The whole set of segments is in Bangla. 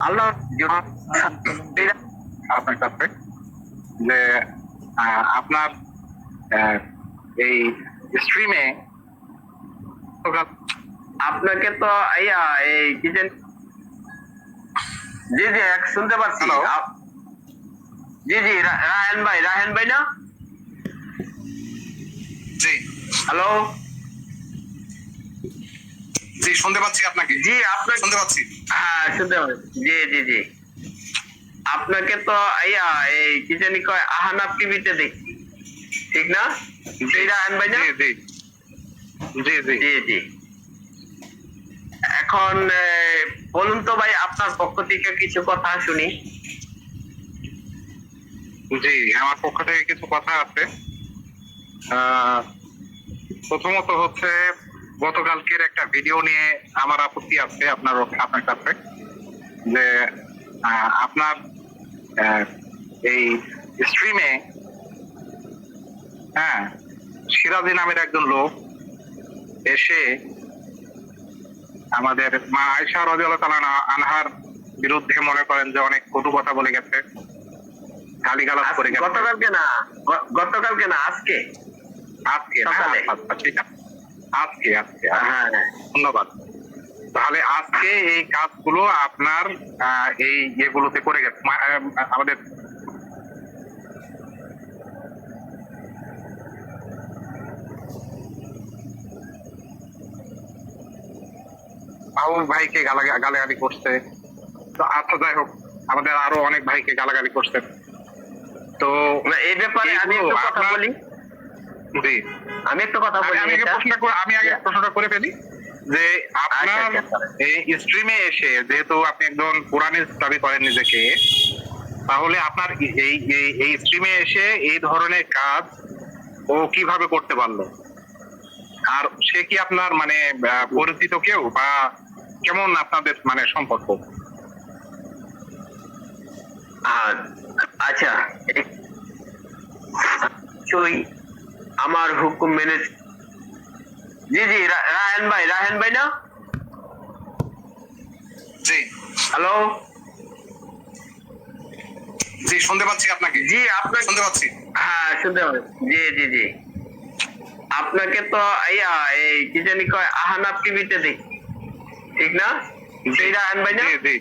আল্লাহ আপনার কাছে যে আপনার এই স্ট্রিমে আপনাকে তো ইয়া এই কি যেন জি জি এক শুনতে পাচ্ছি। জি জি রা- রায়হান ভাই রায়হান ভাই না? জি। হ্যালো জি শুনতে পাচ্ছি আপনাকে। জি আপনাকে শুনতে পাচ্ছি। হ্যাঁ শুনতে পাচ্ছি। জি জি জি। আপনাকে তো এই কি জানি কয় আহানাব টিভিতে দেখি ঠিক না? সেই রায়হান ভাই না? জি জি। জি জি। জি এখন বলুন তো ভাই আপনার পক্ষ থেকে কিছু কথা শুনি। জি আমার পক্ষ থেকে কিছু কথা আছে। আহ, প্রথমত হচ্ছে গতকালকের একটা ভিডিও নিয়ে আমার আপত্তি আছে আপনার আপনার কাছে যে আপনার এই স্ট্রিমে হ্যাঁ সিরাজি নামের একজন লোক এসে আমাদের মা আয়সা তাআলা আনহার বিরুদ্ধে মনে করেন যে অনেক কটু কথা বলে গেছে গালিগালাজ করে গেছে। গতকালকে না গতকালকে না আজকে? আজকে আচ্ছা, ঠিক আছে। আজকে আজকে হ্যাঁ হ্যাঁ ধন্যবাদ। তাহলে আজকে এই কাজগুলো আপনার এই ইয়েগুলোতে করে গেছে। আমাদের ভাইকে গালা- গালাগালি করছে। তো আচ্ছা যাই হোক আমাদের আরও অনেক ভাইকে গালাগালি করছে। তো এই ব্যাপারে আমি একটু কথা বলি। জি আমি একটু কথা বলি আমি আগে এটা। করে আমি আগে প্রশ্নটা করে ফেলি যে আপনার আচ্ছা, আচ্ছা। এই স্ট্রিমে এসে যেহেতু আপনি একজন কোরআনের দাবি করেন নিজেকে তাহলে আপনার এই এই- স্ট্রিমে এসে এই ধরনের কাজ ও কীভাবে করতে পারল আর সে কি আপনার মানে পরিচিত কেউ বা কেমন আপনাদের মানে সম্পর্ক আর আচ্ছা আমার হুকুম মেনে জি জি রা- রায়হান ভাই রায়হান ভাই না? জি। হ্যালো? জি শুনতে পাচ্ছি আপনাকে। জি আপনাকে শুনতে পাচ্ছি। হ্যাঁ শুনতে হবে জি জি জি। আপনাকে তো ইয়া এই কি জানি কয় আহানাব টিভিতে দেখি। ঠিক না? সেই রায়হান ভাই না? জি জি।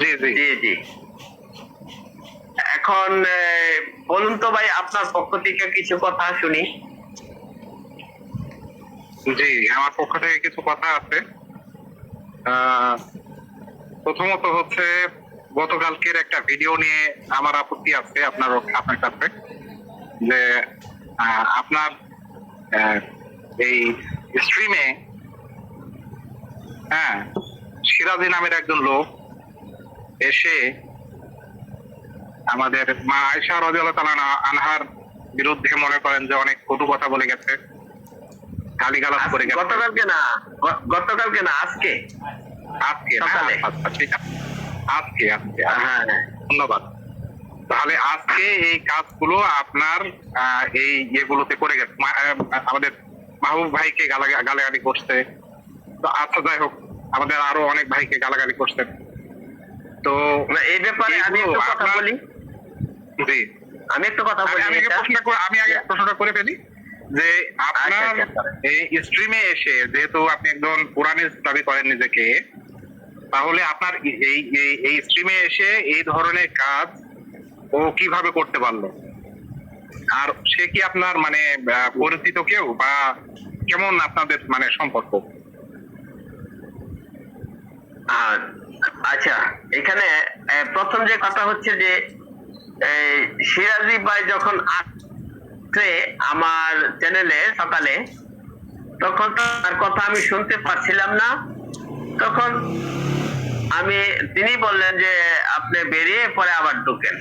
জি জি। জি জি। এখন বলুন তো ভাই, আপনার পক্ষ থেকে কিছু কথা শুনি। জি, আমার পক্ষ থেকে কিছু কথা আছে। প্রথমত হচ্ছে, গতকালকের একটা ভিডিও নিয়ে আমার আপত্তি আছে আপনার আপনার কাছে, যে আপনার এই স্ট্রিমে হ্যাঁ সিরাজি নামের একজন লোক এসে আমাদের মা আয়সা রাদিয়াল্লাহু তাআলা আনহার বিরুদ্ধে মনে করেন যে অনেক কটু কথা বলে গেছে গালিগালাজ করে গেছে। গতকালকে না গতকালকে না আজকে? আজকে? সকালে। আচ্ছা, আছে। আজকে আজকে হ্যাঁ হ্যাঁ। ধন্যবাদ। তাহলে আজকে এই কাজগুলো আপনার এই ইয়েগুলোতে করে গেছে। আমাদের মাহবুব ভাইকে গালা- গালাগালি করছে। তো আচ্ছা যাই হোক আমাদের আরও অনেক ভাইকে গালাগালি করছে। তো এই ব্যাপারে আমি একটু কথা বলি। জি। আমি একটু কথা বলি আমি করে আমি আগে প্রশ্নটা করে ফেলি যে আপনার আচ্ছা, আচ্ছা। এই স্ট্রিমে এসে যেহেতু আপনি একজন কোরআনের দাবি করেন নিজেকে তাহলে আপনার এই এই স্ট্রিমে এসে এই ধরনের কাজ ও কীভাবে করতে পারল? আর সে কি আপনার মানে পরিচিত কেউ বা কেমন আপনাদের মানে সম্পর্ক? আর আচ্ছা এখানে প্রথম যে কথা হচ্ছে যে সিরাজি ভাই যখন আসছে আমার চ্যানেলে সকালে, তখন তো তার কথা আমি শুনতে পারছিলাম না। তখন আমি, তিনি বললেন যে, আপনি বেরিয়ে পরে আবার ঢুকেন।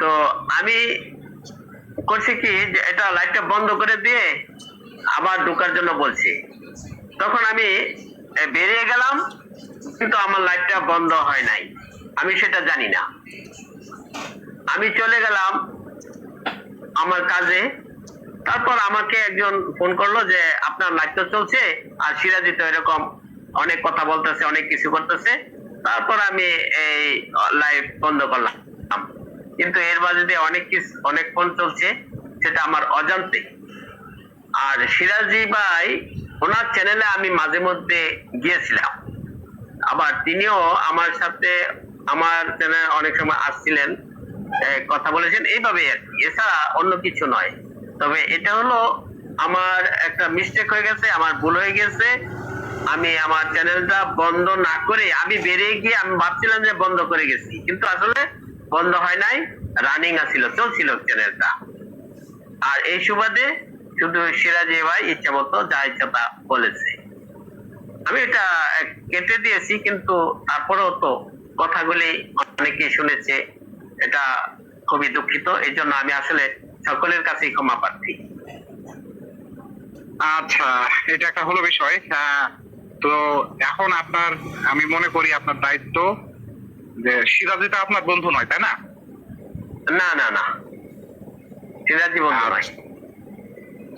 তো আমি করছি কি, যে এটা লাইটটা বন্ধ করে দিয়ে আবার ঢোকার জন্য বলছি। তখন আমি বেরিয়ে গেলাম, কিন্তু আমার লাইটটা বন্ধ হয় নাই। আমি সেটা জানি না। আমি চলে গেলাম আমার কাজে। তারপর আমাকে একজন ফোন করল যে, আপনার তো চলছে আর সিরাজি তো এরকম অনেক কথা বলতেছে, অনেক কিছু করতেছে। তারপর আমি এই লাইভ বন্ধ করলাম। কিন্তু এর মাঝে দিয়ে অনেক কিছু, অনেক ফোন চলছে, সেটা আমার অজান্তে। আর সিরাজি ভাই, ওনার চ্যানেলে আমি মাঝে মধ্যে গিয়েছিলাম। আবার তিনিও আমার সাথে, আমার চ্যানেলে অনেক সময় আসছিলেন। কথা বলেছেন এইভাবে আর কি। এছাড়া অন্য কিছু নয়। তবে এটা হলো আমার একটা মিস্টেক হয়ে গেছে, আমার ভুল হয়ে গেছে। আমি আমার চ্যানেলটা বন্ধ না করে আমি বেরিয়ে গিয়ে আমি ভাবছিলাম যে বন্ধ করে গেছি। কিন্তু আসলে বন্ধ হয় নাই রানিং আছিল, চলছিল চ্যানেলটা আর এই সুবাদে শুধু সিরাজি ভাই ইচ্ছা মতো যা ইচ্ছা তা বলেছে। আমি এটা কেটে দিয়েছি, কিন্তু তারপরেও তো কথাগুলি অনেকে শুনেছে। এটা খুবই দুঃখিত এই জন্য আমি আসলে সকলের কাছেই ক্ষমা প্রার্থী। আচ্ছা এটা একটা হলো বিষয়। তো এখন আপনার আমি মনে করি আপনার দায়িত্ব যে সিরাজিটা আপনার বন্ধু নয় তাই না? না না না। সিরাজি বন্ধু নয়।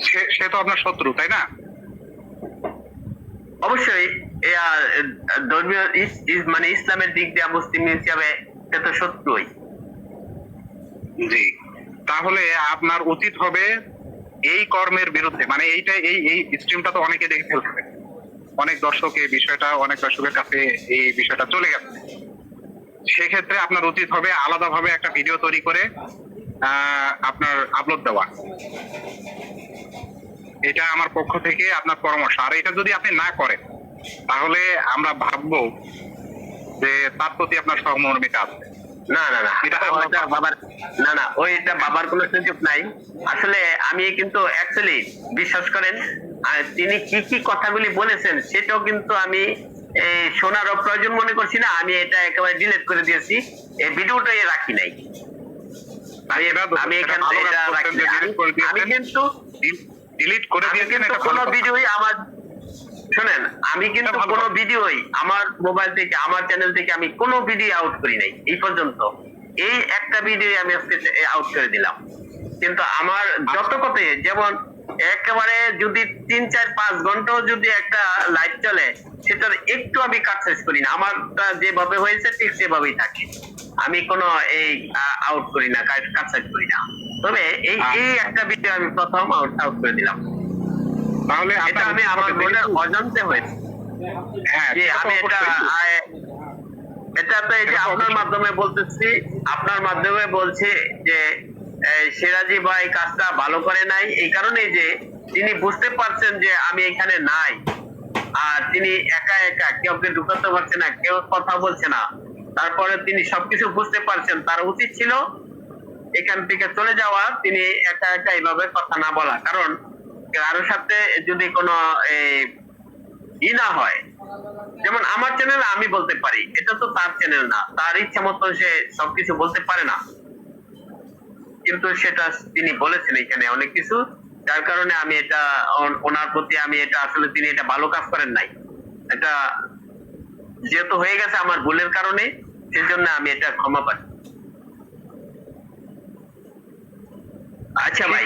সে সে তো আপনার শত্রু তাই না? অবশ্যই ধর্মীয় মানে ইসলামের দিক দিয়ে মুসলিম হিসাবে সে তো সত্যই জি। তাহলে আপনার উচিত হবে এই কর্মের বিরুদ্ধে মানে এইটা, এই এই স্ট্রিমটা তো অনেকে দেখে ফেলছে অনেক দর্শক এই বিষয়টা, অনেক দর্শকের কাছে এই বিষয়টা চলে গেছে। সেক্ষেত্রে আপনার উচিত হবে আলাদাভাবে একটা ভিডিও তৈরি করে আপনার আপলোড দেওয়া। এটা আমার পক্ষ থেকে আপনার পরামর্শ। আর এটা যদি আপনি না করেন, তাহলে আমরা ভাববো যে তার প্রতি আপনার সহমর্মিতা আছে। না না না এটা ওইটা বাবার না না ওইটা বাবার কোনো সুযোগ নাই। আসলে আমি কিন্তু অ্যাকচুয়ালি বিশ্বাস করেন আর তিনি কি কি কথাগুলি বলেছেন সেটাও কিন্তু আমি এই শোনারও প্রয়োজন মনে করছি না আমি এটা একেবারে ডিলিট করে দিয়েছি। এই ভিডিওটাই রাখি নাই। আমি আমি এখানে এটা রাখি কিন্তু ডিলিট করে দিয়েছেন কোনো ভিডিওই আমার শোনেন আমি কিন্তু কোনো ভিডিওই আমার মোবাইল থেকে আমার চ্যানেল থেকে আমি কোনো ভিডিও আউট করি নাই এই পর্যন্ত। এই একটা ভিডিও আমি আজকে আউট করে দিলাম। কিন্তু আমার যত কথা যেমন একেবারে যদি তিন চার পাঁচ ঘন্টাও যদি একটা লাইভ চলে সেটার একটু আমি কাট শেষ করি না। আমারটা যেভাবে হয়েছে ঠিক সেভাবেই থাকে। আমি কোনো এই আউট করি না কাট শেষ করি না। তবে এই এই একটা ভিডিও আমি প্রথম আউট আউট করে দিলাম। তাহলে এটা আমি আমার মনের অজান্তে হয়েছে। হ্যাঁ আমি এটা এটা তো এই যে আপনার মাধ্যমে বলতেছি আপনার মাধ্যমে বলছি যে সিরাজি ভাই কাজটা ভালো করে নাই। এই কারণে যে তিনি বুঝতে পারছেন যে আমি এখানে নাই। আর তিনি একা একা কেউ কে ঢুকাতে পারছে না কেউ কথা বলছে না। তারপরে তিনি সবকিছু বুঝতে পারছেন। তার উচিত ছিল এখান থেকে চলে যাওয়া তিনি একা একা এইভাবে কথা না বলা। কারণ কারোর সাথে যদি কোনো ই না হয়, যেমন আমার চ্যানেল আমি বলতে পারি, এটা তো তার চ্যানেল না, তার ইচ্ছা মতো সে সবকিছু বলতে পারে না। কিন্তু সেটা তিনি বলেছেন এখানে অনেক কিছু, যার কারণে আমি এটা ওনার প্রতি আমি এটা আসলে তিনি এটা ভালো কাজ করেন নাই। এটা যেহেতু হয়ে গেছে আমার ভুলের কারণে, সেজন্য আমি এটা ক্ষমা পাই আচ্ছা ভাই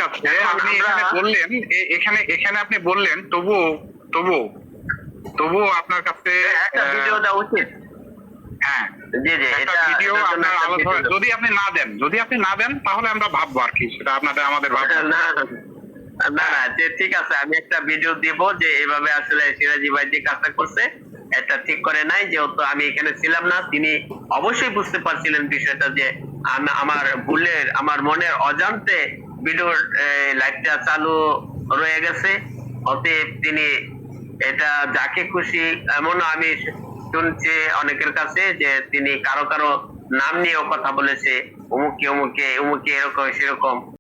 আপনি এখানে বললেন এখানে এখানে আপনি বললেন তবু তবু তবু আপনার কাছে একটা ভিডিও দেওয়া উচিত। হ্যাঁ জি জি এটা ভিডিও আপনার আলোচনা যদি আপনি না দেন যদি আপনি না দেন তাহলে আমরা ভাববো আর কি সেটা আপনাদের আমাদের ভাববো না না না যে ঠিক আছে আমি একটা ভিডিও দিব যে এভাবে আসলে সিরাজি ভাই যে কাজটা করছে এটা ঠিক করে নাই যেহেতু আমি এখানে ছিলাম না তিনি অবশ্যই বুঝতে পারছিলেন বিষয়টা যে আমার ভুলের আমার মনের অজান্তে ভিডিওর লাইভটা চালু রয়ে গেছে। অতএব তিনি এটা যাকে খুশি এমন আমি শুনছি অনেকের কাছে যে তিনি কারও কারও নাম নিয়েও কথা বলেছে অমুকে অমুকে অমুকে এরকম, সেরকম।